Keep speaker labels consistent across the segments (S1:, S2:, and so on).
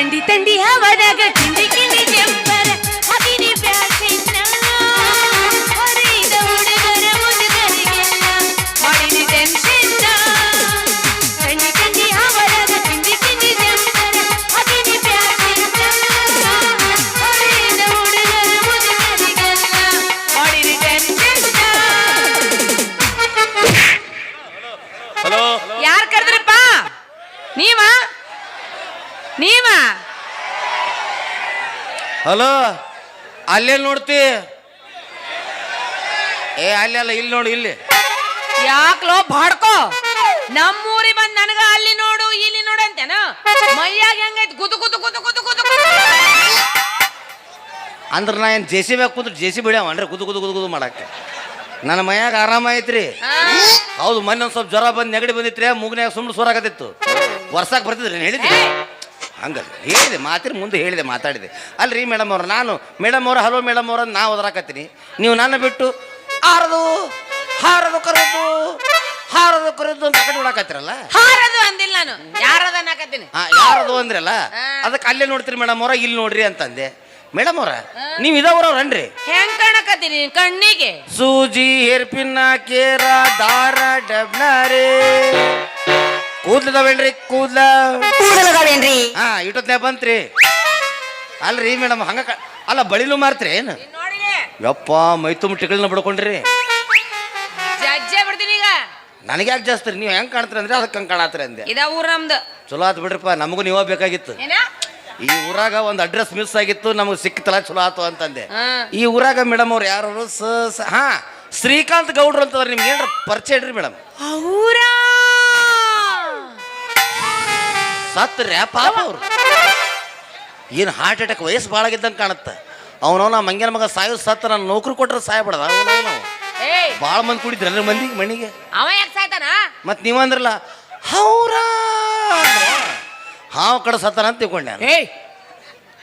S1: ತಂಡಿ ತಂಡಿ ಹವದಾಗ ಕಿಂಡಿ ಕಿಂಡಿ
S2: ಹಲೋ ಅಲ್ಲೇ ನೋಡ್ತಿ? ಏ ಅಲ್ಲೆಲ್ಲ ಅಲ್ಲ ಇಲ್ಲಿ ನೋಡು ಇಲ್ಲಿ.
S1: ಯಾಕಲೋ ಬಾಡ್ಕೋ ನಮ್ಮೂರಿ ಬಂದ್ ನನಗ ಅಲ್ಲಿ ನೋಡು ಇಲ್ಲಿ ನೋಡು ಅಂತೇನ? ಮೈಯಾಗ ಹೆಂಗೈತ್? ಗುದು ಗುದು ಗುದು ಗುದು ಗುದು.
S2: ಅಂದ್ರೆ ನಾ ಏನು ಜೆ ಸಿ ಬಿ ಕುಂದ್ರೆ ಜೆ ಸಿ ಬಿಡ್ಯಾವ ಅಂದ್ರೆ ಗುದು ಗುದು ಗುದು ಗುದು ಮಾಡಕ್ಕೆ ನನ್ನ ಮೈಯಾಗ ಆರಾಮ ಐತ್ರಿ. ಹೌದು ಮೊನ್ನೆ ಒಂದು ಸ್ವಲ್ಪ ಜ್ವರ ಬಂದು ನೆಗಡಿ ಬಂದಿತ್ರಿ ಮೂಗ್ನ್ಯಾಗ ಸುಮ್ಮನೆ ಸೋರಾಗತ್ತಿತ್ತು ವರ್ಷಕ್ಕೆ ಬರ್ತಿದ್ರಿ ಹೇಳಿದ್ರಿ? ಹಂಗಲ್ಲ. ಹೇಳಿದೆ ಮಾತಿನ ಮುಂದೆ ಹೇಳಿದೆ ಮಾತಾಡಿದೆ. ಅಲ್ರಿ ಮೇಡಮ್ ಅವ್ರು ನಾನು ಮೇಡಮ್ ಅವ್ರು ಹಲೋ ಮೇಡಮ್ ಅವ್ರ ನಾ ಓದರಾಕತ್ತೀನಿ ನೀವು ನನ್ನ ಬಿಟ್ಟು ಹಾರದು ಹಾರದು ಕರೆದು ಹಾರದು ಕರೆದು ಅಂತ ಕಡೆ ನೋಡಕತ್ತಿರಲ್ಲ
S1: ಹಾರದು ಅಂದಿಲ್ಲ ನಾನು. ಯಾರದ ನಾಕತ್ತೀನಿ
S2: ಹಾ ಯಾರದು ಅಂದ್ರಲ್ಲ? ಅದಕ್ಕೆ ಅಲ್ಲೇ ನೋಡ್ತೀರಿ ಮೇಡಮ್ ಅವ್ರ ಇಲ್ಲಿ ನೋಡ್ರಿ ಅಂತಂದೆ. ಮೇಡಮ್ ಅವ್ರ ನೀವು ಇದಾವ್ರವ್ರನ್ರಿ
S1: ಹೆಂಗ್ ಕಾಣಕತ್ತೀನಿ ಕಣ್ಣಿಗೆ?
S2: ಸೂಜಿ ಹೇರ್ಪಿನ್ನ ಕೇರ ದಾರ ಡಬ್ನಾರಿ. ಕೂದ್ಲದವೇನ್ರಿ? ಕೂದ್ಲ?
S3: ಕೂದಲುಗಳೇನ್ರಿ?
S2: ಹಾ ಇಟ್ಟೊತ್ನೇ ಬಂತ್ರಿ. ಅಲ್ರಿ ಮೇಡಮ್ ಹಂಗ ಕ- ಅಲ್ಲ ಬಳಿಲು ಮಾರ್ತ್ರಿ ಏನು? ಯಪ್ಪ ಮೈ ತುಂಬ ಟಿಗಳನ್ನ ಬಿಡ್ಕೊಂಡ್ರಿ.
S1: ಜಜ್ಜೆ ಬಿಡ್ತೀನಿ ಈಗ.
S2: ನನಗೆ ಯಾಕೆ ಜಾಸ್ತಿ ನೀವು ಹೆಂಗ್ ಕಾಣ್ತೀರಿ ಅಂದ್ರೆ ಅದಕ್ಕೆ ಹಂಗೆ ಕಾಣತ್ರಿ ಅಂದೆ.
S1: ಇದ ಊರ್ ನಮ್ದು.
S2: ಚಲೋ ಆತು ಬಿಡ್ರಿಪ್ಪ ನಮಗೂ ನೀವ ಬೇಕಾಗಿತ್ತು.
S1: ಏನ?
S2: ಈ ಊರಾಗ ಒಂದು ಅಡ್ರೆಸ್ ಮಿಸ್ ಆಗಿತ್ತು ನಮಗೆ ಸಿಕ್ತಲ್ಲ ಚಲೋ ಆತು ಅಂತಂದೆ.
S1: ಹಾ.
S2: ಈ ಊರಾಗ ಮೇಡಮ್ ಅವ್ರು ಯಾರು? ಸ ಸ- ಹಾ ಶ್ರೀಕಾಂತ್ ಗೌಡ್ರು ಅಂತಂದ್ರೆ ನಿಮ್ಗೆ ಏನ್ರ ಪರಿಚಯ ಇಡ್ರಿ ಮೇಡಮ್.
S1: ಊರ?
S2: ಸತ್ರಿ ಪಾಪ ಅವ್ರು. ಏನು ಹಾರ್ಟ್ ಅಟ್ಯಾಕ್ ವಯಸ್ಸು ಭಾಳ ಆಗಿದ್ದಂಗೆ ಕಾಣುತ್ತೆ. ಅವನವನ ಮಂಗ್ಯನ ಮಗ ಸಾಯೋ ಸತ್ತ ನಾನು ನೌಕರಿ ಕೊಟ್ಟರೆ ಸಾಯಬಾರ್ದ ಅವನವನು
S1: ಏಯ್.
S2: ಭಾಳ ಮಂದಿ ಕುಡಿದ್ರಲ್ಲ ಮಂದಿಗೆ ಮಣಿಗೆ
S1: ಅವ ಯಾಕೆ ಸಾಯ್ತಾನ?
S2: ಮತ್ತು ನೀವಂದ್ರಲ್ಲ ಹೌರ ಹಾವು ಕಡೆ ಸತ್ತಾನ ಅಂತ ತಿಳ್ಕೊಂಡೆ ನಾನು.
S1: ಏಯ್.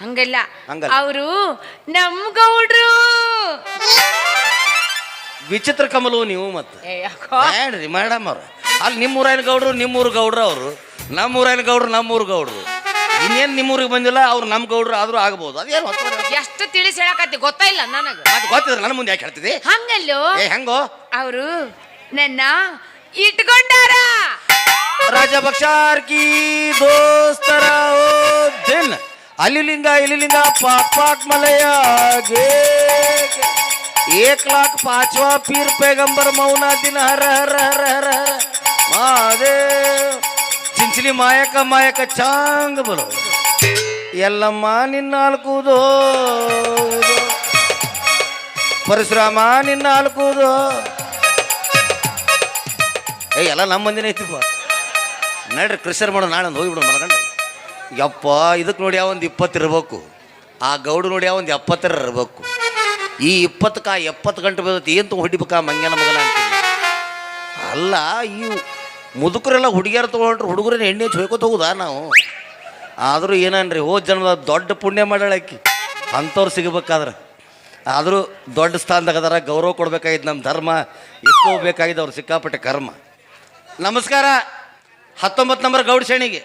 S1: ಹಂಗಲ್ಲ.
S2: ಹಂಗಲ್ಲ.
S1: ಅವರು ನಮ್ ಗೌಡ್ರು.
S2: ವಿಚಿತ್ರ ಕಮಲು ನೀವು ಮತ್ತೆ.
S1: ಏ ಯಾಕೋ.
S2: ಬೇಡ್ರಿ ಮೇಡಮ್ ಅವ್ರು. ಅಲ್ಲಿ ನಿಮ್ಮೂರಾಯನ ಗೌಡ್ರು ನಿಮ್ಮೂರು ಗೌಡ್ರು ಅವರು ನಮ್ಮೂರಾಯನ ಗೌಡ್ರು ನಮ್ಮೂರು ಗೌಡ್ರು ಇನ್ನೇನು ನಿಮ್ಮೂರಿಗೆ ಬಂದಿಲ್ಲ ಅವ್ರು ನಮ್ಮ ಗೌಡ್ರು ಆದರೂ ಆಗ್ಬೋದು ಅದೇನು ಹೊಸ
S1: ಎಷ್ಟು ತಿಳಿಸಿ ಹೇಳಕತ್ತಿ ಗೊತ್ತಾಯಿಲ್ಲ ನನಗ
S2: ಅದು ಗೊತ್ತಿದ್ರೆ ನನ್ನ ಮುಂದೆ ಯಾಕೆ ಹೇಳ್ತಿದ್ದೆ
S1: ಹಂಗಲ್ಲೋ
S2: ಏ ಹೆಂಗೋ
S1: ಅವರು ನನ್ನ ಇಟ್ಕೊಂಡಾರ
S2: ರಾಜ ಬಕ್ಷಾರ್ ಕಿ ದೋಸ್ತರ ಓ ದಿನ್ ಅಲ್ಲಿ ಲಿಂಗ ಇಲ್ಲಿ ಲಿಂಗ ಪಾಕ್ ಪಾಕ್ ಮಲಯ ಗೆ एक लाख पांचवा पीर पैगंबर मौना दिन हर हर हर हर हर ಮಾದೇವ್ ಚಿಂಚಲಿ ಮಾಯಕ ಮಾಯಕ ಚಾಂಗ್ ಬರು. ಎಲ್ಲಮ್ಮ ನಿನ್ನ ಅಲ್ಕುವುದು ಪರಶುರಾಮ ನಿನ್ನ ಅಲ್ಕುವುದು ಏ, ಎಲ್ಲ ನಮ್ಮ ಮಂದಿನ ಐತಿ ನಡ್ರಿ ಕೃಷಿಯರ್ ಮಾಡೋ ನಾಳೆ ಒಂದು ಹೋಗಿಬಿಡು ಮನಗಂಡು ಯಪ್ಪ ಇದಕ್ಕೆ ನೋಡಿ ಯಾವ ಒಂದು ಇಪ್ಪತ್ತಿರಬೇಕು ಆ ಗೌಡು ನೋಡಿ ಯಾವ ಒಂದು ಎಪ್ಪತ್ತರ ಇರಬೇಕು. ಈ ಇಪ್ಪತ್ತಕ್ಕೆ ಆ ಎಪ್ಪತ್ತು ಗಂಟೆ ಬೀಳುತ್ತೆ, ಏನು ತೊಗೊಂಡು ಹೊಡಿಬೇಕಾ ಮಂಗ್ಯನ ಮಗನ ಅಂತ. ಅಲ್ಲ ಈ ಮುದುಕರೆಲ್ಲ ಹುಡುಗಿಯರು ತೊಗೊಂಡ್ರೆ ಹುಡುಗರನ್ನ ಎಣ್ಣೆ ಹೋಯ್ಕೋತ ಹೋಗುದಾ ನಾವು? ಆದರೂ ಏನನ್ರಿ ಓ ಜನ್ಮದ ದೊಡ್ಡ ಪುಣ್ಯ ಮಾಡಾಳಕ್ಕಿ ಅಂಥವ್ರು ಸಿಗಬೇಕಾದ್ರೆ. ಆದರೂ ದೊಡ್ಡ ಸ್ಥಾನದಾಗ ಅದರ ಗೌರವ ಕೊಡಬೇಕಾಗಿದ್ದು ನಮ್ಮ ಧರ್ಮ ಇಸ್ಕೋಬೇಕಾಗಿದ್ದು ಅವ್ರು ಸಿಕ್ಕಾಪಟ್ಟೆ ಕರ್ಮ. ನಮಸ್ಕಾರ ಹತ್ತೊಂಬತ್ತು ನಂಬರ್ ಗೌಡ ಶೇಣಿಗೆ.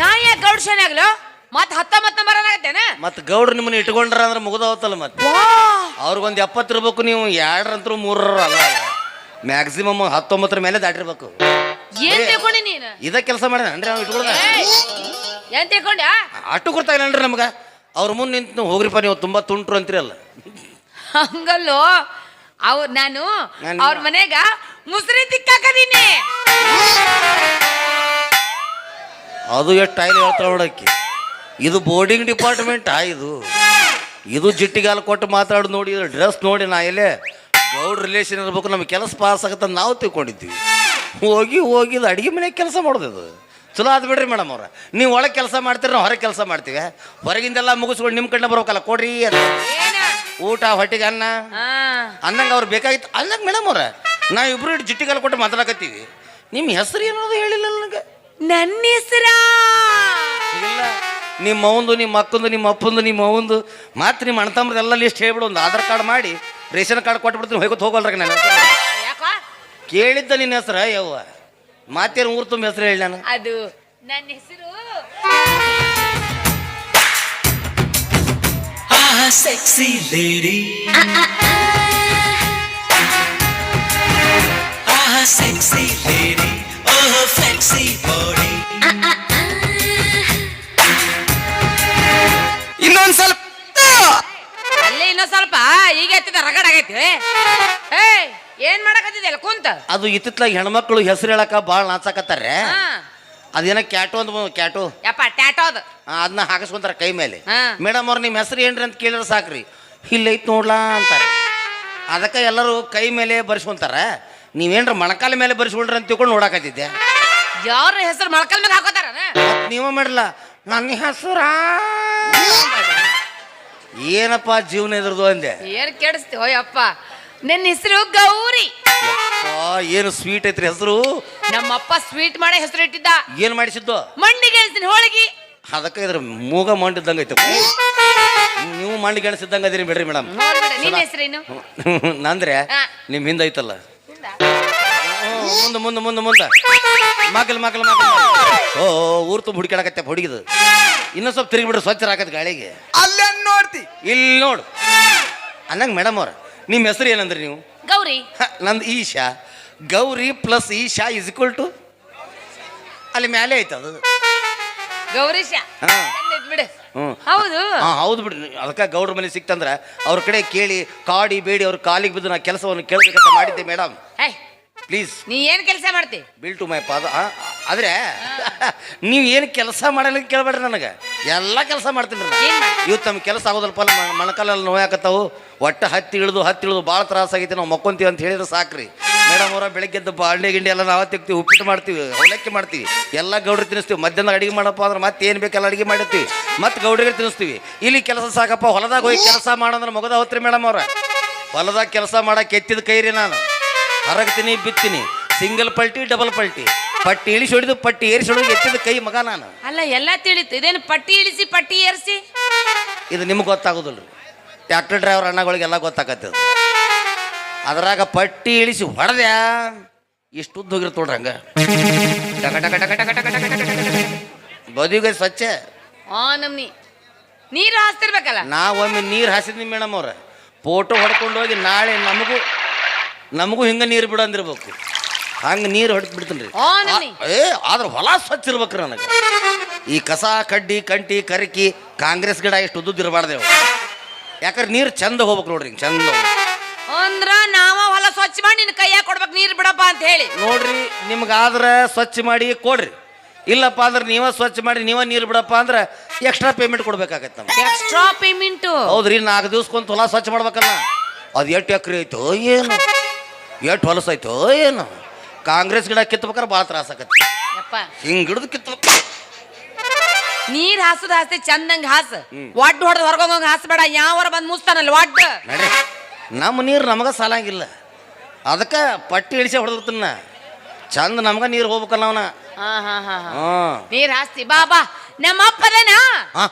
S1: ನಾ ಯಾಕೆ ಗೌಡ್ ಆಗ್ಲೋ? ಮತ್ ಹತ್ತೊಂಬತ್ತು ನಂಬರ್ ಏನಾಗತ್ತೇನ
S2: ಮತ್ತು ಗೌಡ್ರು ನಿಮ್ಮನ್ನ ಇಟ್ಕೊಂಡ್ರ ಅಂದ್ರೆ ಮುಗ್ದವತ್ತಲ್ಲ ಮತ್ತೆ.
S1: ವಾ
S2: ಅವ್ರಿಗೊಂದು ಎಪ್ಪತ್ತು ಇರ್ಬೇಕು ನೀವು ಎರಡರಂತರೂ ಮೂರರ ಅಲ್ಲ ಮ್ಯಾಕ್ಸಿಮಮ್ ಹತ್ತೊಂಬತ್ತರ ಮೇಲೆ ದಾಟಿರ್ಬೇಕು.
S1: ಏನ್ ತಿಳ್ಕೊಂಡಿ ನೀನು?
S2: ಇದ ಕೆಲಸ ಮಾಡ್ಯಾನ್ರಿ ನಾವು ಇಟ್ಕೊಳ್ದ.
S1: ಏನ್ ತಿಳ್ಕೊಂಡ್ಯಾ?
S2: ಅಷ್ಟು ಗೊತ್ತಾಗಿಲ್ಲನ್ರಿ ನಮ್ಗೆ. ಅವ್ರ ಮುಂದೆ ನಿಂತು ಹೋಗ್ರಿಪ್ಪ ನೀವು ತುಂಬ ತುಂಟ್ರು ಅಂತೀರಲ್ಲ
S1: ಹಂಗಲ್ಲೋ? ಅವ್ರ ನಾನು
S2: ನಾನು-
S1: ಅವ್ರ ಮನೆಗ ಮುಸ್ರಿ ತಿಕ್ಕಾಕದೀನಿ.
S2: ಅದು ಎಷ್ಟು ಟೈಲ್ ಹೇಳ್ತಾಳ ನೋಡಕ್ಕೆ ಇದು ಬೋರ್ಡಿಂಗ್ ಡಿಪಾರ್ಟ್ಮೆಂಟಾ ಇದು. ಇದು ಜಿಟ್ಟಿಗಾಲ ಕೊಟ್ಟು ಮಾತಾಡೋದು ನೋಡಿ ಡ್ರೆಸ್ ನೋಡಿ ನಾ ಎಲ್ಲೇ ಗೌಡ್ ರಿಲೇಷನ್ ಇರ್ಬೇಕು ನಮ್ಗೆ ಕೆಲಸ ಪಾಸ್ ಆಗುತ್ತೆ ನಾವು ತಿಳ್ಕೊಂಡಿದ್ವಿ. ಹೋಗಿ ಹೋಗಿ ಇದು ಅಡುಗೆ ಮನೆಗೆ ಕೆಲಸ ಮಾಡೋದು ಅದು ಚಲೋ ಆದ್ ಬಿಡ್ರಿ ಮೇಡಮ್ ಅವ್ರ. ನೀವು ಒಳಗೆ ಕೆಲಸ ಮಾಡ್ತೀರಿ ನಾವು ಹೊರಗೆ ಕೆಲಸ ಮಾಡ್ತೀವಿ. ಹೊರಗಿಂದೆಲ್ಲ ಮುಗಿಸ್ಕೊಂಡು ನಿಮ್ಮ ಕಡೆ ಬರ್ಬೇಕಲ್ಲ ಕೊಡ್ರಿ ಅಂತ. ಊಟ ಹೊಟ್ಟಿಗೆ ಅನ್ನ. ಅನ್ನಂಗೆ ಅವ್ರು ಬೇಕಾಗಿತ್ತು. ಅನ್ನಂಗೆ ಮೇಡಮ್ ಅವ್ರ ನಾವು ಇಬ್ರು ಇಟ್ಟು ಜಿಟ್ಟಿಗಾಲ ಕೊಟ್ಟು ಮಾತಾಡಕತ್ತೀವಿ. ನಿಮ್ಮ ಹೆಸರು ಏನೋದು ಹೇಳಿಲ್ಲ ನನಗೆ?
S1: ನನ್ನ ಹೆಸರ?
S2: ಇಲ್ಲ. ನಿಮ್ಮ ಅವಂದು ನಿಮ್ಮ ಅಕ್ಕಂದು ನಿಮ್ಮ ಅಪ್ಪಂದು ನಿಮ್ಮ ಅವಂದು ಮತ್ತೆ ನಿಮ್ಮ ಅಣ್ಣ ಎಲ್ಲ ಲಿಸ್ಟ್ ಹೇಳ್ಬಿಡು ಒಂದು ಆಧಾರ್ ಕಾರ್ಡ್ ಮಾಡಿ. ರೇಷನ್ ಕಾರ್ಡ್ ಕೊಟ್ಬಿಡ್ತೀನಿ ಹೋಗೋದು ಹೋಗಲ್ರಿ ನಾನು.
S1: ಯಾಕ?
S2: ಕೇಳಿದ್ದ ನಿನ್ನ ಹೆಸರು ಯವ್ವ. ಮಾತೇನು ಊರು ತುಂಬ ಹೆಸರು ಹೇಳಿ ನಾನು.
S1: ಅದು ನನ್ನ ಹೆಸರು.
S3: Sexy lady sexy lady oh flexi body.
S4: ಇನ್ನೊಂದ್ ಸ್ವಲ್ಪ
S1: ಇನ್ನೊಂದ್ ಸ್ವಲ್ಪ ಈಗ ಎತ್ತಿದ ರಗಡ್ ಆಗೈತಿ ಏಯ್ ಏನ್ ಮಾಡಕತ್ತಿದ್ಯಲ್ಲ ಕುಂತ.
S2: ಅದು ಇತ್ತಿತ್ಲಾಗ ಹೆಣ್ಮಕ್ಳು ಹೆಸರು ಹೇಳಕ ಭಾಳ ನಾಚಕತ್ತಾರೆ
S1: ಹಾ.
S2: ಅದೇನ ಕ್ಯಾಟು ಅಂತ ಕ್ಯಾಟೋ.
S1: ಯಪ್ಪ ಯಪ್ಪ ಟ್ಯಾಟೋದ್
S2: ಅದನ್ನ ಹಾಕಿಸ್ಕೊಂತಾರ ಕೈ ಮೇಲೆ.
S1: ಹಾ.
S2: ಮೇಡಮ್ ಅವ್ರು ನಿಮ್ಮ ಹೆಸರು ಏನ್ರಿ ಅಂತ ಕೇಳಿದ್ರೆ ಸಾಕ್ರಿ. ಇಲ್ಲೈತ್ ನೋಡ್ಲಾ ಅಂತಾರೆ. ಅದಕ್ಕೆ ಎಲ್ಲರೂ ಕೈ ಮೇಲೆ ಬರ್ಸ್ಕೊಂತಾರ ನೀವೇನ್ರ ಮೊಣಕಾಲ ಮೇಲೆ ಬರ್ಸ್ಕೊಳ್ರಿ ಅಂತ ತಿಳ್ಕೊಂಡು ನೋಡಾಕತ್ತಿದ್ದೆ.
S1: ಯಾರ ಹೆಸರು ಮೊಳಕಲ್ ಮೇಲೆ ಹಾಕೋತಾರ?
S2: ನೀವ ಮಾಡಲ್ಲ ನನ್ನ ಹೆಸರ? ಏನಪ್ಪ ಜೀವನ ಇದ್ರದು ಅಂದೆ?
S1: ಏನ್ ಕೆಡಿಸ್ತಿ? ಅಪ್ಪ ನಿನ್ನ ಹೆಸರು ಗೌರಿ.
S2: ಆ, ಏನು ಸ್ವೀಟ್ ಐತ್ರಿ ಹೆಸರು?
S1: ನಮ್ಮಪ್ಪ ಸ್ವೀಟ್ ಮಾಡಿ ಹೆಸರು ಇಟ್ಟಿದ್ದ.
S2: ಏನು ಮಾಡಿಸಿದ್ದು?
S1: ಮಂಡಿಗೆ ಹೇಳ್ತೀನಿ ಹೋಳಿಗೆ.
S2: ಅದಕ್ಕೆ ಇದ್ರ ಮೂಗ ಮಂಡಿದ್ದಂಗ ಐತೆ. ನೀವು ಮಂಡಿ ಗೆಣಸಿದ್ದಂಗ ಅದೀರಿ ಬಿಡ್ರಿ ಮೇಡಮ್.
S1: ನೋಡ್ಬಿಡ ನಿನ್ನ ಹೆಸರೇನು?
S2: ನಂದ್ರೆ
S1: ಹಾ.
S2: ನಿಮ್ಮ ಹಿಂದೆ ಐತಲ್ಲ. ಮುಂದೆ ಮುಂದೆ ಮುಂದೆ ಮುಂದೆ. ಮಗಲ್ ಮಗಲ್ ಮಗಲ್ ಓ ಊರು ತುಂಬ ಹುಡುಕಾಡಕತ್ತೆ ಹುಡುಗಿದು. ಇನ್ನೂ ಸ್ವಲ್ಪ ತಿರುಗಿ ಬಿಡ್ರಿ ಸ್ವಚ್ಛ ಹಾಕತ್ ಗಾಳಿಗೆ.
S4: ಅಲ್ಲೇ ನೋಡ್ತಿ?
S2: ಇಲ್ಲಿ ನೋಡು. ಅನ್ನಂಗೆ ಮೇಡಮ್ ಅವ್ರ ನಿಮ್ಮ ಹೆಸರು ಏನಂದ್ರಿ ನೀವು?
S1: ಗೌರಿ.
S2: ಹ, ನಂದು Isha. Gauri plus Isha is equal to ಅಲ್ಲಿ ಮೇಲೆ ಐತೆ ಅದು.
S1: ಗೌರೀಶ
S2: ಹಾ.
S1: ಬಿಡು.
S2: ಹ್ಮ್.
S1: ಹೌದು.
S2: ಹಾಂ ಹೌದು ಬಿಡ್ರಿ ಅದಕ್ಕೆ ಗೌಡ್ರ ಮನೆ ಸಿಕ್ತಂದ್ರೆ ಅವ್ರ ಕಡೆ ಕೇಳಿ ಕಾಡಿ ಬೇಡಿ ಅವ್ರ ಕಾಲಿಗೆ ಬಿದ್ದು ನಾ ಕೆಲಸವನ್ನು ಕೇಳಬೇಕಂತ ಮಾಡಿದ್ದೆ ಮೇಡಮ್
S1: ಹೇ
S2: ಪ್ಲೀಸ್
S1: ನೀ ಏನ್ ಕೆಲಸ ಮಾಡ್ತಿ?
S2: ಬಿಲ್ ಟು ಮೈ ಪಾದ ಆದ್ರೆ ನೀವು ಏನು ಕೆಲಸ ಮಾಡಲ್ಲ ಕೇಳಬೇಡ್ರಿ ನನಗೆ. ಎಲ್ಲ ಕೆಲಸ ಮಾಡ್ತೀನಿ? ಇವತ್ತು ನಮ್ಮ ಕೆಲಸ ಆಗೋದಲ್ಪ ಮೊಣಕಾಲಲ್ಲಿ ನೋಯಾಕತ್ತಾವು ಒಟ್ಟು ಹತ್ತಿ ಇಳಿದು ಹತ್ತಿ ಇಳಿದು ಭಾಳ ತ್ರಾಸ ಆಗೈತಿ ನಾವು ಮಕ್ಕೊಂತೀವಿ ಅಂತ ಹೇಳಿದ್ರೆ ಸಾಕ್ರಿ. ಮೇಡಮ್ ಅವರ ಬೆಳಗ್ಗೆ ಹಳ್ಳಿ ಬಾಂಡೆ ಗಿಂಡಿ ಎಲ್ಲ ನಾವು ತೆಗ್ತೀವಿ ಉಪ್ಪಿಟ್ಟು ಮಾಡ್ತೀವಿ ಅವಲಕ್ಕಿ ಮಾಡ್ತೀವಿ. ಎಲ್ಲ ಗೌಡ್ರಿ ತಿನ್ನಿಸ್ತೀವಿ. ಮಧ್ಯಾಹ್ನ ಅಡಿಗೆ ಮಾಡಪ್ಪ ಅಂದ್ರೆ ಮತ್ತೆ ಏನು ಬೇಕಲ್ಲ ಅಡಿಗೆ ಮಾಡಿರ್ತೀವಿ. ಮತ್ತೆ ಗೌಡ್ರಿಗೆ ತಿನ್ನಿಸ್ತೀವಿ. ಇಲ್ಲಿ ಕೆಲಸ ಸಾಕಪ್ಪ ಹೊಲದಾಗ ಹೋಗಿ ಕೆಲಸ ಮಾಡಂದ್ರೆ ಮಗದ ಹೋತ್ರಿ ಮೇಡಮ್ ಅವ್ರ. ಹೊಲದಾಗ ಕೆಲಸ ಮಾಡಕ್ಕೆ ಎತ್ತಿದ ಕೈ ರೀ ನಾನು. ಹರಗ್ತೀನಿ ಬಿತ್ತೀನಿ. ಸಿಂಗಲ್ ಪಲ್ಟಿ ಡಬಲ್ ಪಲ್ಟಿ. ಪಟ್ಟಿ ಇಳಿಸಿ ಹೊಡೆದು ಪಟ್ಟಿ ಏರಿಸಿ ಹೊಡಿದು ಎತ್ತಿದ ಕೈ ಮಗ ನಾನು.
S1: ಅಲ್ಲ ಎಲ್ಲ ತಿಳಿತು. ಇದೇನು ಪಟ್ಟಿ ಇಳಿಸಿ ಪಟ್ಟಿ ಏರಿಸಿ?
S2: ಇದು ನಿಮ್ಗೆ ಗೊತ್ತಾಗೋದಿಲ್ಲ ಟ್ಯಾಕ್ಟರ್ ಡ್ರೈವರ್ ಅಣ್ಣಗಳಿಗೆಲ್ಲ ಗೊತ್ತಾಗತ್ತೆ ಅದ್ರಾಗ ಪಟ್ಟಿ ಇಳಿಸಿ ಹೊಡೆದ್ಯಾ? ಇಷ್ಟು ಉದ್ದ ಹೋಗಿರ್ತ ನೋಡ್ರಿ ಹಂಗ. ಟಕ ಟಕ ಟಕ ಟಕ ಟಕ ಟಕ ಟಕ ಟಕ ಟಕ. ಬದಿಗೆ ಸ್ವಚ್ಛ.
S1: ಆ ನಮ್ನಿ. ನೀರು ಹಾಸ್ತಿರ್ಬೇಕಲ್ಲ?
S2: ನಾವೊಮ್ಮೆ ಒಮ್ಮೆ ನೀರು ಹಾಸಿದ್ನಿ ಮೇಡಮ್ ಅವ್ರ. ಫೋಟೋ ಹೊಡ್ಕೊಂಡು ಹೋಗಿ ನಾಳೆ ನಮಗೂ ನಮಗೂ ಹಿಂಗೆ ನೀರು ಬಿಡು ಅಂದಿರ್ಬೇಕು. ಹಂಗೆ ನೀರು ಹೊಡೆದು ಬಿಡ್ತೀನಿ ರೀ. ಏ ಆದ್ರೆ ಹೊಲ ಸ್ವಚ್ಛ ಇರ್ಬೇಕ್ರಿ ನನಗೆ. ಈ ಕಸ ಕಡ್ಡಿ ಕಂಟಿ ಕರಕಿ ಕಾಂಗ್ರೆಸ್ ಗಿಡ ಎಷ್ಟು ಉದ್ದುದ್ದು ಇರಬಾರ್ದೇವು ಯಾಕಂದ್ರೆ ನೀರು ಚಂದ ಹೋಗ್ಬೇಕು ನೋಡ್ರಿ ಚಂದ.
S1: ಅಂದ್ರ ನಾವ ಹೊಲ ಸ್ವಚ್ಛ ಮಾಡಿ ನಿನ್ನ ಕೈಯಾಗ ಕೊಡ್ಬೇಕು ನೀರು ಬಿಡಪ್ಪ ಅಂತ ಹೇಳಿ.
S2: ನೋಡ್ರಿ ನಿಮ್ಗಾದ್ರೆ ಸ್ವಚ್ಛ ಮಾಡಿ ಕೊಡ್ರಿ. ಇಲ್ಲಪ್ಪ ಅಂದ್ರೆ ನೀವ ಸ್ವಚ್ಛ ಮಾಡಿ ನೀವ ನೀರು ಬಿಡಪ್ಪ ಅಂದ್ರೆ ಎಕ್ಸ್ಟ್ರಾ ಪೇಮೆಂಟ್ ಕೊಡ್ಬೇಕಾಗತ್ತೆ ನಮ್ಗೆ.
S1: ಎಕ್ಸ್ಟ್ರಾ ಪೇಮೆಂಟು
S2: ಹೌದ್ರಿ ನಾಲ್ಕು ದಿವ್ಸಕ್ಕೊಂದು ಹೊಲ ಸ್ವಚ್ಛ ಮಾಡ್ಬೇಕಲ್ಲ. ಅದು ಎಷ್ಟು ಎಕರೆ ಐತೋ ಏನು. ಎಷ್ಟು ಹೊಲಸೈತು ಏನು? ಕಾಂಗ್ರೆಸ್ ಗಿಡ ಕಿತ್ಬೇಕಾರೆ ಭಾಳ ತ್ರಾಸ ಆಕತ್ತೆ.
S1: ಯಪ್ಪ.
S2: ಹಿಂಗೆ ಕಿತ್ ಕಿತ್ಬೇಕು.
S1: ನೀರ್ ಹಾಸದ ಹಾಸ್ತಿ ಚಂದಂಗ್ ಹಾಸ. ಒಡ್ ಹೊಡೆದ್ ಹೊರಗೋಗ ಹಾಸ್ಬೇಡ ಯಾವರ ಬಂದ್ ಮುಸ್ತಾನಲ್ಲ ಒಡ್
S2: ನಡ್ರಿ. ನಮ್ಮ ನೀರು ನಮಗೆ ಸಾಲಂಗಿಲ್ಲ. ಅದಕ್ಕೆ ಪಟ್ಟಿ ಇಳಿಸಿ ಹೊಡೆದಿರ್ತೀನಿ. ಚಂದ ನಮ್ಗೆ ನೀರು ಹೋಗ್ಬೇಕಲ್ಲ ಅವನ.
S1: ಹಾ ನೀರ್ ಹಾಸ್ತಿ ಬಾ ಬಾ. ನಮ್ಮ ಅಪ್ಪದೇನಾ
S2: ಹಾಂ.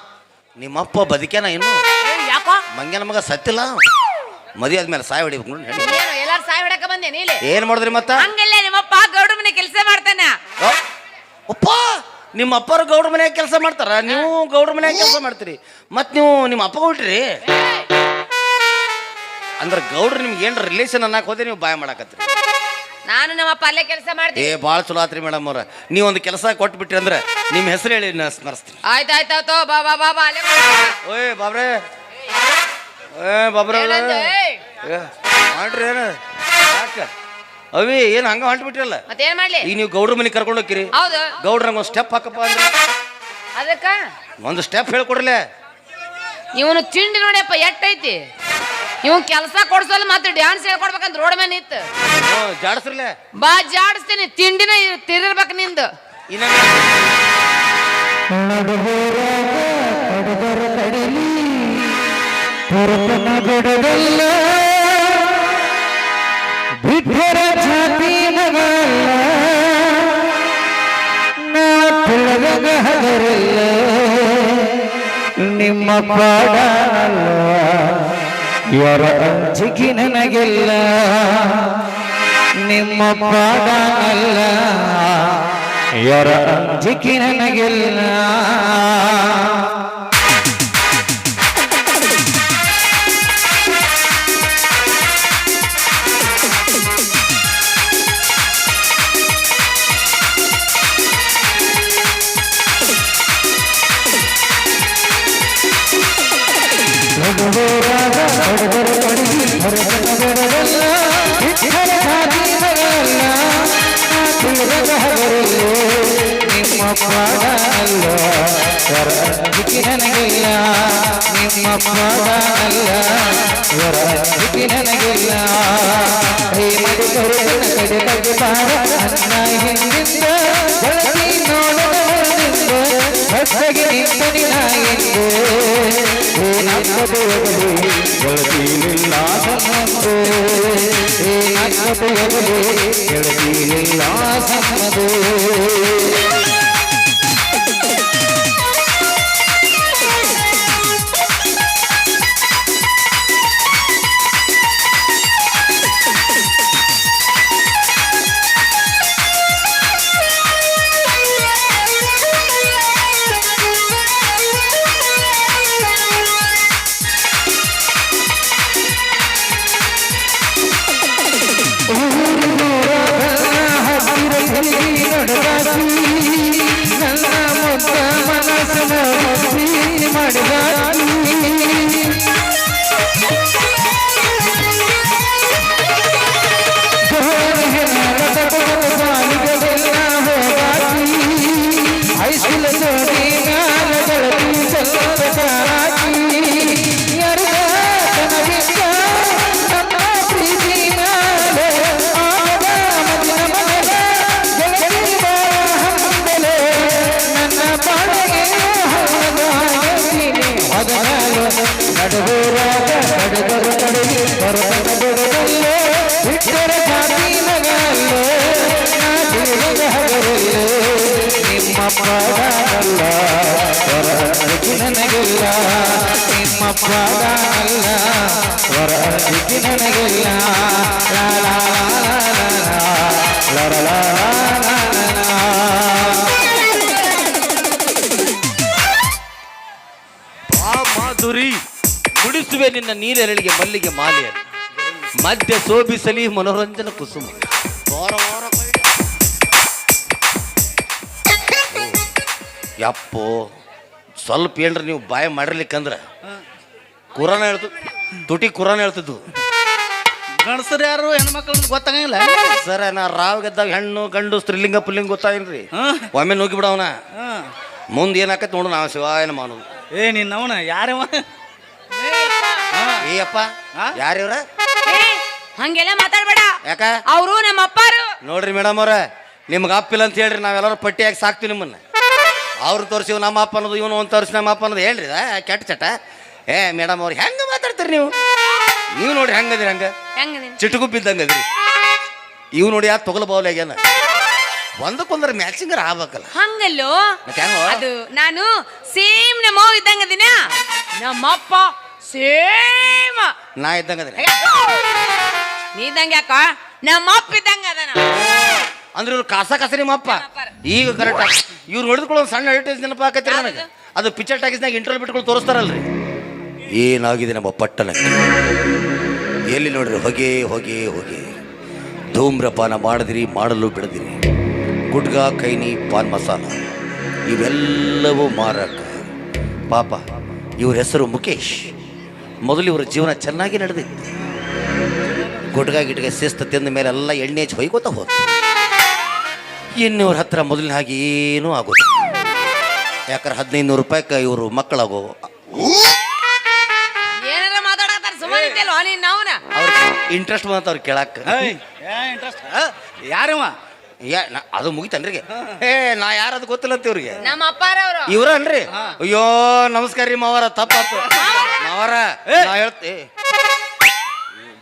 S2: ನಿಮ್ಮಪ್ಪ ಬದುಕೇನ ಇನ್ನು?
S1: ಮಂಗೆ ಯಾಕೋ?
S2: ಮಂಗ್ಯ ನಮಗ ಸತ್ತಿಲ್ಲ? ಮದುವೆ ಆದ್ಮೇಲೆ ಸಾಯ್ ಹೊಡಿಬೇಕು ನೋಡಿ
S1: ಏನು ಎಲ್ಲಾರು ಸಾಯ್ ಹೊಡಕ ಬಂದೆ ನೀಲಿ?
S2: ಏನು ಮಾಡಿದ್ರಿ ಮತ್ತ?
S1: ಹಂಗಲ್ಲ ನಿಮ್ಮಪ್ಪ ಗೌಡ ಮನೆ ಕೆಲಸ ಮಾಡ್ತಾನ.
S2: ಅಪ್ಪ ನಿಮ್ಮ ಅಪ್ಪರು ಗೌಡ್ರ ಮನ್ಯಾಗ ಕೆಲಸ ಮಾಡ್ತಾರ? ನೀವು ಗೌಡ್ರ ಮನ್ಯಾಗ ಕೆಲಸ ಮಾಡ್ತೀರಿ. ಮತ್ ನೀವು ನಿಮ್ಮ ಅಪ್ಪ ಹೊಟ್ರಿ? ಅಂದ್ರೆ ಗೌಡ್ರು ನಿಮ್ಗೆ ಏನ್ ರಿಲೇಷನ್ ಅನ್ನಕ್ ಹೋದ್ರೆ ನೀವು ಬಾಯ್ ಮಾಡಾಕತ್ರಿ
S1: ನಾನು ನಮ್ಮಪ್ಪ ಅಲ್ಲೇ ಕೆಲಸ
S2: ಏ
S1: ಮಾಡ್ತೀನಿ
S2: ಭಾಳ ಚಲೋ ಆತ್ರಿ ಮೇಡಮ್ ಅವ್ರ. ನೀವು ಒಂದು ಕೆಲಸ ಕೊಟ್ಬಿಟ್ರಿ ಅಂದ್ರೆ ನಿಮ್ಮ ಹೆಸರು ಹೇಳಿ ನಾ ಸ್ಮರಿಸ್ತೀನಿ.
S1: ಆಯ್ತು ಆಯ್ತು ಆಯ್ತು ಬಾ ಬಾ ಬಾ ಬಾ ಅಲ್ಲೇ ಕೊಡು.
S2: ಓಯ್ ಬಾಬ್ರೆ. ಏ ಬಬ್ರ ಮಾಡ್ರಿ ಏನು? ಯಾಕ? ಅವಿ ಏನು ಹಂಗ ಹೊಂಟ್ಬಿಟ್ರಲ್ಲ?
S1: ಮತ್ತೇನ್ ಮಾಡ್ಲಿ?
S2: ಈಗ ನೀವು ಗೌಡ್ರ ಮನೆ ಕರ್ಕೊಂಡು ಹೋಗ್ತೀರಿ.
S1: ಹೌದು.
S2: ಗೌಡ್ರ ಒಂದು ಸ್ಟೆಪ್ ಹಾಕಪ್ಪ ಅಂದ್ರೆ?
S1: ಅದಕ್ಕ?
S2: ಒಂದು ಸ್ಟೆಪ್ ಹೇಳ್ಕೊಡ್ರಲೆ.
S1: ಇವನು ತಿಂಡಿ ನೋಡಿಯಪ್ಪ ಎಟ್ಟೈತಿ? ಇವ್ ಕೆಲಸ ಕೊಡ್ಸಲ್ಲ ಮತ್ತೆ ಡ್ಯಾನ್ಸ್ ಹೇಳ್ಕೊಡ್ಬೇಕಂತ ರೋಡ್ ಮೇಲೆ ನಿಂತು.
S2: ಹ್ಞೂ ಜಾಡಸ್ರಲೆ.
S1: ಬಾ ಜಾಡಿಸ್ತೀನಿ. ತಿಂಡಿನ ತಿರ್ಬೇಕು ನಿಂದು.
S2: ಇನ್ನೊಂದು
S4: ಹೊರತನಗಡದಲ್ಲ ಬಿಟ್ಟರ ಜಾತಿ ನಗಲ್ಲ. ನಾ ತಿಳಿದಾಗ ಹದರಲ್ಲ ನಿಮ್ಮ ಪಾಡಲ್ಲ ಯಾರ ಅಂಜಿಕೆ ನನಗೆಲ್ಲ. ನಿಮ್ಮ ಪಾಡಲ್ಲ ಯಾರ ಅಂಜಿಕೆ ನನಗಿಲ್ಲ. ನನಗಿಲ್ಲ ನಿಮ್ಮ ಪಾದಲ್ಲ ಇವರ ಸ್ಥಿತಿ ನನಗಿಲ್ಲ ಹೇ ಮರುಕರು ಕಡೆ ಬಗ್ಗೆ ಅನ್ನ ಹಿಂದಿದ್ದ ಬೆಳಗಿ ನೋಡಿದ್ದ ಹೊಸಗೆ ನಿಂತ ಎಂದು ಏನಾಗಬಹುದು ಏನಾಗಬಹುದು Obrigado. ಪಕ್ಷವಲ್ಲ ವರ ಸಿಕ್ಕಿ ನನಗಿಲ್ಲ.
S2: ಮಾಧುರಿ ಮುಡಿಸುವೆ ನಿನ್ನ ನೀರೆರಳಿಗೆ ಮಲ್ಲಿಗೆ ಮಾಲೆಯ ಮಧ್ಯ ಸೋಬಿಸಲಿ ಮನೋರಂಜನ ಕುಸುಮ. ಯಪ್ಪೋ, ಸ್ವಲ್ಪ ಏನ್ರ ನೀವು ಬಾಯ ಮಾಡಿರ್ಲಿಕ್ಕಂದ್ರೆ? ಕುರಾನ ಹೇಳ್ತು ತುಟಿ ಕುರಾನ ಹೇಳ್ತಿದ್ವು
S5: ಗಂಡಸರು ಯಾರು ಹೆಣ್ಮಕ್ಳು ಅಂತ ಗೊತ್ತಾಗಂಗಿಲ್ಲ?
S2: ಸರ ನಾ ರಾವ್ ಗೆದ್ದಾಗ ಹೆಣ್ಣು ಗಂಡು ಸ್ತ್ರೀಲಿಂಗ ಪುಲ್ಲಿಂಗ ಗೊತ್ತಾಗಿಲ್ರಿ
S5: ಹ್ಮ್.
S2: ಒಮ್ಮೆ ನುಗ್ಗಿ ಬಿಡವನ
S5: ಹಾಂ.
S2: ಮುಂದೆ ಏನಾಕೈತಿ ನೋಡು ನಾವು ಶಿವಾಯನ ಮಾಡೋದು
S5: ಏ ನಿನ್ನ ಅವನ ಯಾರವ
S2: ಏ ಅಪ್ಪ.
S5: ಆ?
S2: ಯಾರಿವ್ರ
S1: ಏ, ಹಂಗೆಲ್ಲ ಮಾತಾಡ್ಬೇಡ.
S2: ಯಾಕ?
S1: ಅವರು ನಮ್ಮ ಅಪ್ಪಾರು
S2: ನೋಡ್ರಿ ಮೇಡಮ್ ಅವ್ರ ನಿಮ್ಗೆ ಅಪ್ಪಿಲ್ಲ ಅಂತ ಹೇಳ್ರಿ ನಾವೆಲ್ಲರೂ ಪಟ್ಟಿಯಾಗಿ ಸಾಕ್ತೀವಿ ನಿಮ್ಮನ್ನ. ಅವ್ರು ತೋರಿಸಿ ನಮ್ಮ ಅಪ್ಪ ಅನ್ನೋದು ಇವನು ಒಂದು ತೋರಿಸಿ ನಮ್ಮ ಅಪ್ಪ ಅನ್ನೋದು ಹೇಳ್ರಿ ಆ, ಕೆಟ್ಟ ಚಟ? ಏ ಮೇಡಮ್ ಅವ್ರು ಹೆಂಗ ಮಾತಾಡ್ತೀರಿ ನೀವು? ನೀವು ನೋಡ್ರಿ ಹೆಂಗದ್ರಿ ಹಂಗ?
S1: ಹೆಂಗದೀನಿ
S2: ಅದಿರಿ ಇವ್ ನೋಡಿ ಯಾಕೆ ತೊಗಲ ಬಾವಲಿ ಆಗ್ಯಾನ. ಒಂದಕ್ಕೊಂದ್ರ ಮ್ಯಾಚಿಂಗರ್ ಆಗ್ಬೇಕಲ್ಲ.
S1: ಹಂಗಲ್ಲೋ?
S2: ಮತ್ತೆ ಹೆಂಗೋ?
S1: ಅದು ನಾನು ಸೇಮ್ ನಮ್ಮ ಅವ್ವ ಇದ್ದಂಗದಿನ? ನಮ್ಮಪ್ಪ ಸೇಮ್.
S2: ನಾ ಇದ್ದಂಗದ್ರಿ
S1: ನೀ ಇದ್ದಂಗ ಯಾಕ? ನಮ್ಮಪ್ಪ ಇದ್ದಂಗ ಅದನ.
S2: ಅಂದ್ರೆ ಇವ್ರು ಕಾಸ ಕಾಸ
S1: ನಿಮ್ಮಪ್ಪ
S2: ಈಗ ಕರೆಕ್ಟ್ ಇವ್ರು ನೋಡಿದ್ಕೊಳ್ಳೋ ಒಂದು ಸಣ್ಣ ಅಡ್ವರ್ಟೈಸ್ ನೆನಪಾಕತ್ತಿರ ನನಗೆ. ಅದು ಪಿಕ್ಚರ್ ಟಾಕೀಸ್ನಾಗ ಇಂಟರ್ವ್ಯೂ ಬಿಟ್ಕೊಂಡು ತೋರಿಸ್ತಾರಲ್ರಿ. ಏನಾಗಿದೆ ನಮ್ಮ ಪಟ್ಟಣಕ್ಕೆ? ಎಲ್ಲಿ ನೋಡ್ರಿ ಹೊಗೆ ಹೊಗೆ ಹೊಗೆ. ಧೂಮ್ರಪಾನ ಮಾಡಿದಿರಿ, ಮಾಡಲು ಬಿಡದಿರಿ. ಗುಡ್ಗ, ಕೈನಿ, ಪಾನ್ ಮಸಾಲ. ಇವೆಲ್ಲವೂ ಮಾರಾಟ ಪಾಪ, ಇವ್ರ ಹೆಸರು ಮುಖೇಶ್ ಮೊದಲು ಇವರ ಜೀವನ ಚೆನ್ನಾಗಿ ನಡೆದಿತ್ತು. ಗುಡ್ಗ ಗಿಡ್ಗ ಶಿಸ್ತು ತಿಂದ ಮೇಲೆ ಎಲ್ಲ ಎಣ್ಣೆ ಹಚ್ಚಿ ಹೊಯ್ಕೋತ ಹೋದ ಇನ್ನಿವ್ರ ಹತ್ರ ಮೊದಲಿನ ಹಾಗೆ ಏನೂ ಆಗೋದು ಯಾಕಂದ್ರೆ ಹದಿನೈದು ನೂರು ರೂಪಾಯಿಗೆ ಇವರು ಮಕ್ಕಳಾಗೋ ಇಂಟ್ರೆಸ್ಟ್ ಬಂತ ಅವ್ರು ಕೇಳಕ್ಕೆ
S5: ಇಂಟ್ರೆಸ್ಟ್ ಯಾರವ
S2: ಯಾ ನಾ- ಅದು ಮುಗಿತನ್ರಿಗೆ ಏ ನಾ ಯಾರದು ಗೊತ್ತಿಲ್ಲ ಅಂತ ಇವ್ರಿಗೆ.
S1: ನಮ್ಮ ಅಪ್ಪಾರವ್ರು.
S2: ಇವ್ರ ಅನ್ರಿ? ಅಯ್ಯೋ ನಮಸ್ಕಾರ ರೀ ಮಾವರ ತಪ್ಪಾತು. ಮಾವರ ನಾ ಹೇಳ್ತಿ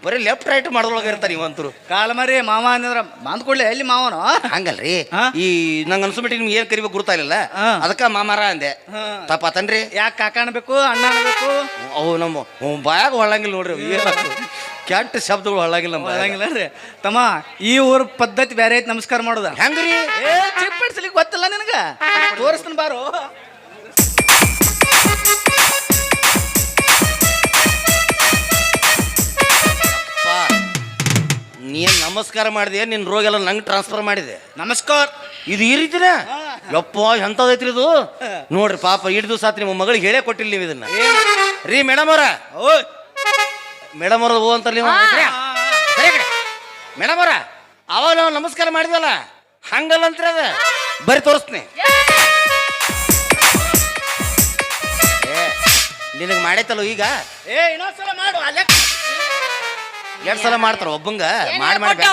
S2: ಬರೀ ಲೆಫ್ಟ್ ರೈಟ್ ಮಾಡೋದ್ರೊಳಗೆ ಇರ್ತಾರೆ ಇವಂತರು.
S5: ಕಾಲ ಮರಿ ಮಾವ ಅಂದ್ರ ಬಂದ್ ಕೂಡ್ಲೆ ಎಲ್ಲಿ ಮಾವನು?
S2: ಹಂಗಲ್ರಿ? ಈ ನಂಗೆ ಅನ್ಸ್ಬಿಟ್ಟು ನಿಮ್ಗೆ ಏನ್ ಕರಿಬೇಕು ಗುರ್ತಾಯಿಲ್ಲ
S5: ಹಾ.
S2: ಅದಕ್ಕ ಮಾಮಾರ ಅಂದೆ. ತಪ್ಪಾತನ್ರಿ?
S5: ಯಾಕೆ ಕಾಕ ಅನ್ಬೇಕು ಅಣ್ಣ ಅನ್ಬೇಕು
S2: ಅವು ನಮ್ಮ ಬಾಯಾಗ ಹೊಳ್ಳಂಗಿಲ್ಲ ನೋಡ್ರಿ ಏನಾಗ್ತದೆ ಕೆಟ್ಟ ಶಬ್ದಗಳು ಹಳ್ಳಾಗಿಲ್ಲ ನಮ್ಮ.
S5: ಹಂಗಿಲ್ಲ ರೀ. ತಮ್ಮ ಈ ಊರ ಪದ್ಧತಿ ಬೇರೆ ಐತಿ ನಮಸ್ಕಾರ ಮಾಡೋದ.
S2: ಹೆಂಗ್ರಿ?
S5: ಏ ಚಿಪ್ಪಿಡ್ಸ್ಲಿಕ್ಕೆ ಗೊತ್ತಿಲ್ಲ ನಿನಗೆ? ತೋರಿಸ್ತೀನಿ ಬಾರು.
S2: ನೀನ್ ನಮಸ್ಕಾರ ಮಾಡಿದೆ? ನಿನ್ನ ರೋಗ ಎಲ್ಲ ನಂಗೆ ಟ್ರಾನ್ಸ್ಫರ್ ಮಾಡಿದೆ.
S5: ನಮಸ್ಕಾರ.
S2: ಇದು ಈ ರೀತಿನ? ಯಪ್ಪ ಎಂಥದೈತ್ರಿ ಇದು? ನೋಡ್ರಿ ಪಾಪ ಇಡ್ ದಿವಸ ಆತ್ ನಿಮ್ಮ ಮಗಳಿಗೆ ಹೇಳೇ ಕೊಟ್ಟಿಲ್ಲ ನೀವು ಇದನ್ನ. ರೀ ಮೇಡಮ್ ಅವ್ರ. ಮೇಡಮ್ ಅವ್ರ ಓ ಅಂತ ನೀವು ಮೇಡಮ್ ಅವ್ರ ಅವಾಗ ನಾವು ನಮಸ್ಕಾರ ಮಾಡಿದ್ವಲ್ಲ? ಹಂಗಲ್ಲ ಅಂತ್ರಿ ಅದ? ಬರೀ ತೋರಿಸ್ತೀನಿ. ಏ ನಿನಗೆ ಮಾಡೈತಲ್ಲ ಈಗ?
S5: ಏ ಇನ್ನೊಂದ್ಸಲ ಮಾಡು ಅಲ್ಲೇ
S2: ಎರಡ್ ಸಲ ಮಾಡ್ತಾರ ಒಬ್ಬಂಗ. ಮಾಡಿ ಮಾಡಿ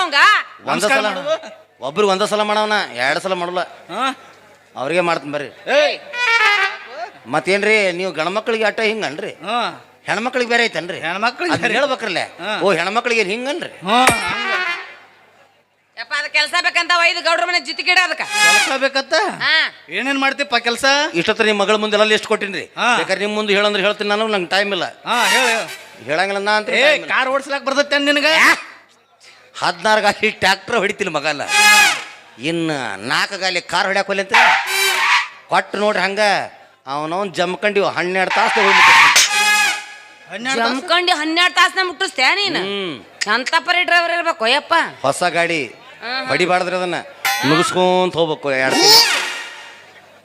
S2: ಒಂದ ಸಲ
S5: ಒಬ್ರು
S2: ಒಬ್ರಿಗೆ ಒಂದ ಸಲ ಮಾಡವನ ಎರಡು ಸಲ ಮಾಡಲ್ಲ.
S5: ಹಾ?
S2: ಅವ್ರಿಗೆ ಮಾಡ್ತೀನಿ ಬರ್ರಿ. ಮತ್ತೇನ್ರಿ ನೀವು ಗಂಡ್ಮಕ್ಳಿಗೆ ಅಟ್ಟ ಹಿಂಗನ್ರಿ?
S5: ಹಾ.
S2: ಹೆಣ್ಮಕ್ಳಿಗೆ ಬೇರೆ ಐತನ್ರಿ?
S5: ಹೆಣ್ಮಕ್ಳಿಗೆ ಬೇರೆ.
S2: ಹೇಳ್ಬೇಕ್ರಲ್ಲ?
S5: ಹಾ.
S2: ಓ ಹೆಣ್ಮಕ್ಳಿಗೆ ಹಿಂಗನ್ರಿ?
S5: ಹಾ ಹಂಗ.
S1: ಯಪ್ಪ ಅದ ಕೆಲಸ ಬೇಕಂತ ಒಯ್ದು ಗೌಡ್ರ ಮನೆ ಜಿತಿ ಗಿಡ ಅದಕ್ಕೆ.
S5: ಕೆಲಸ ಬೇಕತ್ತ?
S1: ಹಾ.
S5: ಏನೇನ್ ಮಾಡ್ತೀಪ್ಪ ಕೆಲಸ?
S2: ಇಷ್ಟೊತ್ತರ ನಿಮ್ಮ ಮಗಳ ಮುಂದೆ ಎಲ್ಲ ಎಷ್ಟು ಕೊಟ್ಟಿನ್ರಿ.
S5: ಹಾ.
S2: ಬೇಕಾದ್ರೆ ನಿಮ್ಮ ಮುಂದೆ ಹೇಳಂದ್ರೆ ಹೇಳ್ತೀನಿ ನಾನು ನಂಗೆ ಟೈಮ್ ಇಲ್ಲ.
S5: ಹಾ ಹೇಳು ಹೇಳು.
S2: ಹೇಳಂಗಿಲ್ಲ ನಾ ಅಂತ
S5: ಏ ಕಾರ್ ಓಡಿಸ್ಲಾಕ್ ಬರ್ತೈತೆ ನಿನಗ?
S2: ಹದಿನಾರು ಗಾಲಿ ಟ್ಯಾಕ್ಟರ್ ಹೊಡಿತಿಲ್ಲ ಮಗಲ್ಲ ಇನ್ನು ನಾಲ್ಕು ಗಾಲಿ ಕಾರ್ ಹೊಡ್ಯಾಕೊಲ್ಲ ಅಂತ ಕೊಟ್ಟು ನೋಡ್ರಿ ಹಂಗ ಅವನವನ್ ಜಮ್ಕಂಡಿವ್ ಹನ್ನೆರಡು ತಾಸು ಹೋಗ್ಬಿಟ್ಟು.
S5: ಹನ್ನೆರಡು ತಾಸು?
S1: ಜಮ್ಕಂಡಿ ಹನ್ನೆರಡು ತಾಸನ ಮುಟ್ಟಿಸ್ತೇ ನೀನು? ಸಂತಪರಿ ಪರಿ ಡ್ರೈವರ್ ಇರ್ಬೇಕು ಯಪ್ಪ.
S2: ಹೊಸ ಗಾಡಿ ಹೊಡಿಬಾರ್ದ್ರಿ ಅದನ್ನ. ಮುಗಿಸ್ಕೊಂತ ಹೋಗ್ಬೇಕು ಎರಡು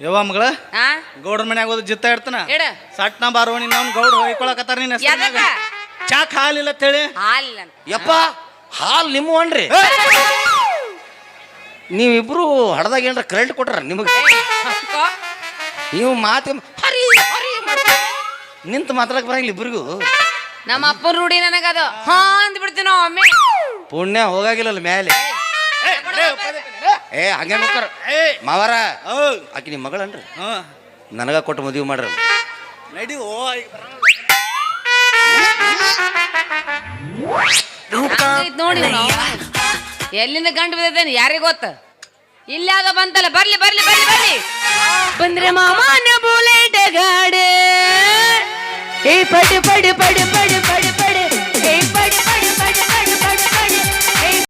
S5: ಯವ್ವ ಮಗಳ
S1: ಹಾ?
S5: ಗೌಡ್ರ ಮನ್ಯಾಗ ಹೋದ ಜಿತ್ತ ಇಡ್ತಾನ?
S1: ಇಡ.
S5: ಸಟ್ನ ಬಾರೋ ನಿನ್ನ ಗೌಡ ಹೊಯ್ಕೊಳಕತ್ತಾರ ನಿನ್ನ ಹೆಸ್ರಿನಾಗ. ಚಾಕ್ ಹಾಲಿಲ್ಲ ಅಂತ ಹೇಳಿ
S1: ಹಾಲಿಲ್ಲ ಅಂತ.
S2: ಯಪ್ಪ ನಿಮ್ಮ ಅನ್ರಿ. ನೀವಿಬ್ರು ಹಡ್ದಾಗ ಏನ್ರ ಕರೆಂಟ್ ಕೊಟ್ರ ನಿಮಗೆ? ನೀವು ಮಾತು ಹರಿ ಹರಿ ಮಾಡ್ತೀರ. ನಿಂತು ಮಾತಾಡಕ್ ಬರಂಗಿಲ್ಲ ಇಬ್ರಿಗೂ
S1: ನಮ್ಮ ಅಪ್ಪನ ರೂಢಿ ನನಗದು ಹಾ ಅಂತ ನಾವು ಒಮ್ಮೆ
S2: ಪುಣ್ಯ ಹೋಗಾಗಿಲ್ಲಲ್ಲ ಮೇಲೆ ಏ ಹಂಗೆ
S5: ಏ
S2: ಮಾವಾರ ಆಕಿ ನಿಮ್ಮ ಮಗಳನ್ರಿ
S5: ಹಾ
S2: ನನಗ ಕೊಟ್ಟು ಮದುವೆ ಮಾಡ್ರಿ
S5: ನಡಿ ಓ
S1: ನೋಡಿ ನಾವು. ಎಲ್ಲಿಂದ ಗಂಡು ಬಿದ್ದೇನೆ ಯಾರಿಗೆ ಗೊತ್ತ ಇಲ್ಲಾಗ ಬಂತಲ್ಲ ಬರ್ಲಿ ಬರ್ಲಿ ಬರ್ಲಿ ಬರ್ಲಿ ಬಂದ್ರೆ ಮಾಮಾನ ಬುಲೆಟ್ ಗಾಡಿ
S4: ಏ ಪಡಿ ಪಡಿ ಪಡಿ ಪಡಿ